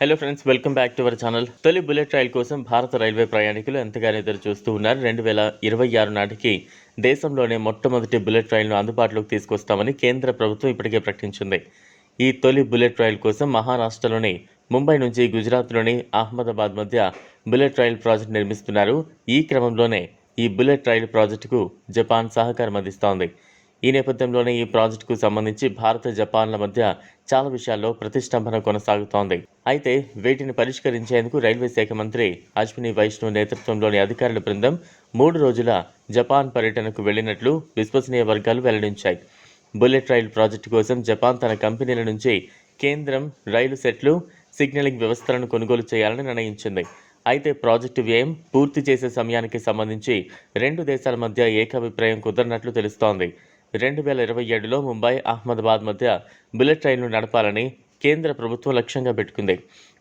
Hello friends welcome back to our channel తొలి bullet rail కోసం భారత రైల్వే ప్రయాణికులు ఎంతగానో ఎదురు చూస్తూ ఉన్నారు. రెండు వేల ఇరవై ఆరు నాటికి దేశంలోనే మొట్టమొదటి బుల్లెట్ రైల్ను అందుబాటులోకి తీసుకొస్తామని కేంద్ర ప్రభుత్వం ఇప్పటికే ప్రకటించింది. ఈ తొలి బుల్లెట్ రైల్ కోసం మహారాష్ట్రలోని ముంబై నుంచి గుజరాత్లోని అహ్మదాబాద్ మధ్య బుల్లెట్ రైల్ ప్రాజెక్టు నిర్మిస్తున్నారు. ఈ క్రమంలోనే ఈ బుల్లెట్ రైల్ ప్రాజెక్టుకు జపాన్ సహకారం అందిస్తోంది. ఈ నేపథ్యంలోనే ఈ ప్రాజెక్టుకు సంబంధించి భారత జపాన్ల మధ్య చాలా విషయాల్లో ప్రతిష్టంభన కొనసాగుతోంది. అయితే వీటిని పరిష్కరించేందుకు రైల్వే శాఖ మంత్రి అశ్విని వైష్ణవ్ నేతృత్వంలోని అధికారుల బృందం మూడు రోజుల జపాన్ పర్యటనకు వెళ్ళినట్లు విశ్వసనీయ వర్గాలు వెల్లడించాయి. బుల్లెట్ రైలు ప్రాజెక్టు కోసం జపాన్ తన కంపెనీల నుంచి కేంద్రం రైలు సెట్లు సిగ్నలింగ్ వ్యవస్థలను కొనుగోలు చేయాలని నిర్ణయించింది. అయితే ప్రాజెక్టు వ్యయం పూర్తి చేసే సమయానికి సంబంధించి రెండు దేశాల మధ్య ఏకాభిప్రాయం కుదరనట్లు తెలుస్తోంది. రెండు వేల ఇరవై ఏడులో ముంబై అహ్మదాబాద్ మధ్య బుల్లెట్ ట్రైన్ను నడపాలని కేంద్ర ప్రభుత్వం లక్ష్యంగా పెట్టుకుంది.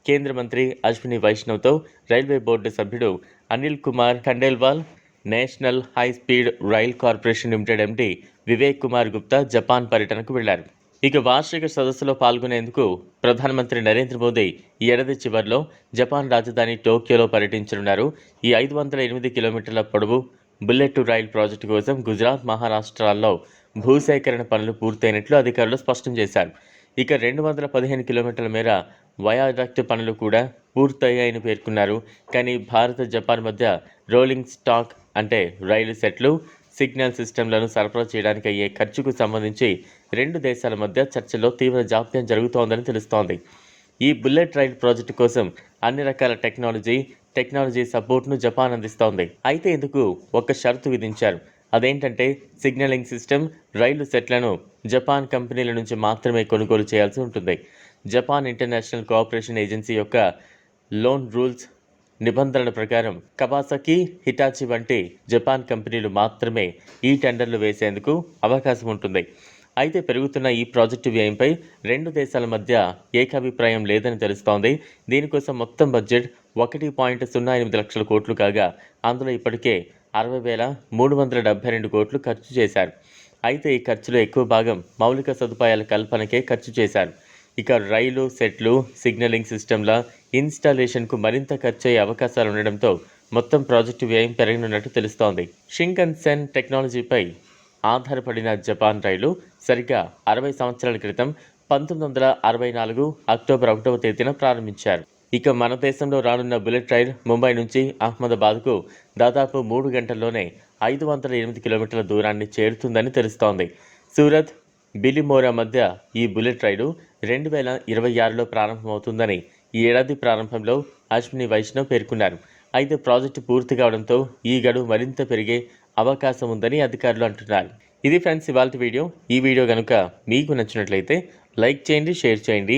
కేంద్ర మంత్రి అశ్విని వైష్ణవ్తో రైల్వే బోర్డు సభ్యుడు Anil Kumar Khandelwal national high speed rail corporation limited MD Vivek Kumar Gupta Japan పర్యటనకు వెళ్ళారు. ఇక వార్షిక సదస్సులో పాల్గొనేందుకు ప్రధానమంత్రి నరేంద్ర మోదీ ఈ ఏడాది చివరిలో జపాన్ రాజధాని టోక్యోలో పర్యటించనున్నారు. ఈ ఐదు వందల ఎనిమిది కిలోమీటర్ల పొడవు బుల్లెట్ రైల్ ప్రాజెక్టు కోసం గుజరాత్ మహారాష్ట్రాల్లో భూసేకరణ పనులు పూర్తయినట్లు అధికారులు స్పష్టం చేశారు. ఇక రెండు వందల పదిహేను కిలోమీటర్ల మేర వయాడక్ట్ పనులు కూడా పూర్తయ్యాయని పేర్కొన్నారు. కానీ భారత జపాన్ మధ్య రోలింగ్ స్టాక్ అంటే రైలు సెట్లు సిగ్నల్ సిస్టంలను సరఫరా చేయడానికి అయ్యే ఖర్చుకు సంబంధించి రెండు దేశాల మధ్య చర్చలో తీవ్ర జాప్యం జరుగుతోందని తెలుస్తోంది. ఈ బుల్లెట్ రైల్ ప్రాజెక్టు కోసం అన్ని రకాల టెక్నాలజీ టెక్నాలజీ సపోర్ట్ను జపాన్ అందిస్తోంది. అయితే ఇందుకు ఒక షరతు విధించారు. అదేంటంటే సిగ్నలింగ్ సిస్టమ్ రైలు సెట్లను జపాన్ కంపెనీల నుంచి మాత్రమే కొనుగోలు చేయాల్సి ఉంటుంది. జపాన్ ఇంటర్నేషనల్ కోఆపరేషన్ ఏజెన్సీ యొక్క లోన్ రూల్స్ నిబంధనల ప్రకారం కవాసకి హిటాచి వంటి జపాన్ కంపెనీలు మాత్రమే ఈ టెండర్లు వేసేందుకు అవకాశం ఉంటుంది. అయితే పెరుగుతున్న ఈ ప్రాజెక్టు వ్యయంపై రెండు దేశాల మధ్య ఏకాభిప్రాయం లేదని తెలుస్తోంది. దీనికోసం మొత్తం బడ్జెట్ ఒకటి పాయింట్ సున్నా ఎనిమిది లక్షల కోట్లు కాగా అందులో ఇప్పటికే అరవై వేల మూడు వందల డెబ్బై రెండు కోట్లు ఖర్చు చేశారు. అయితే ఈ ఖర్చులో ఎక్కువ భాగం మౌలిక సదుపాయాల కల్పనకే ఖర్చు చేశారు. ఇక రైలు సెట్లు సిగ్నలింగ్ సిస్టమ్ల ఇన్స్టాలేషన్కు మరింత ఖర్చు అయ్యే అవకాశాలు ఉండడంతో మొత్తం ప్రాజెక్టు వ్యయం పెరగనున్నట్టు తెలుస్తోంది. షింకన్సెన్ టెక్నాలజీపై ఆధారపడిన జపాన్ రైలు సరిగ్గా అరవై సంవత్సరాల క్రితం పంతొమ్మిది వందల అరవై నాలుగు అక్టోబర్ ఒకటవ తేదీన ప్రారంభించారు. ఇక మన దేశంలో రానున్న బుల్లెట్ రైల్ ముంబై నుంచి అహ్మదాబాద్కు దాదాపు మూడు గంటల్లోనే ఐదు వందల ఎనిమిది కిలోమీటర్ల దూరాన్ని చేరుతుందని తెలుస్తోంది. సూరత్ బిలిమోరా మధ్య ఈ బుల్లెట్ రైలు రెండు వేల ఇరవై ఆరులో ప్రారంభమవుతుందని ఈ ఏడాది ప్రారంభంలో అశ్విని వైష్ణవ్ పేర్కొన్నారు. అయితే ప్రాజెక్టు పూర్తి కావడంతో ఈ గడువు మరింత పెరిగే అవకాశం ఉందని అధికారులు అంటున్నారు. ఇది ఫ్రెండ్స్ ఇవాళ వీడియో. ఈ వీడియో కనుక మీకు నచ్చినట్లయితే లైక్ చేయండి షేర్ చేయండి.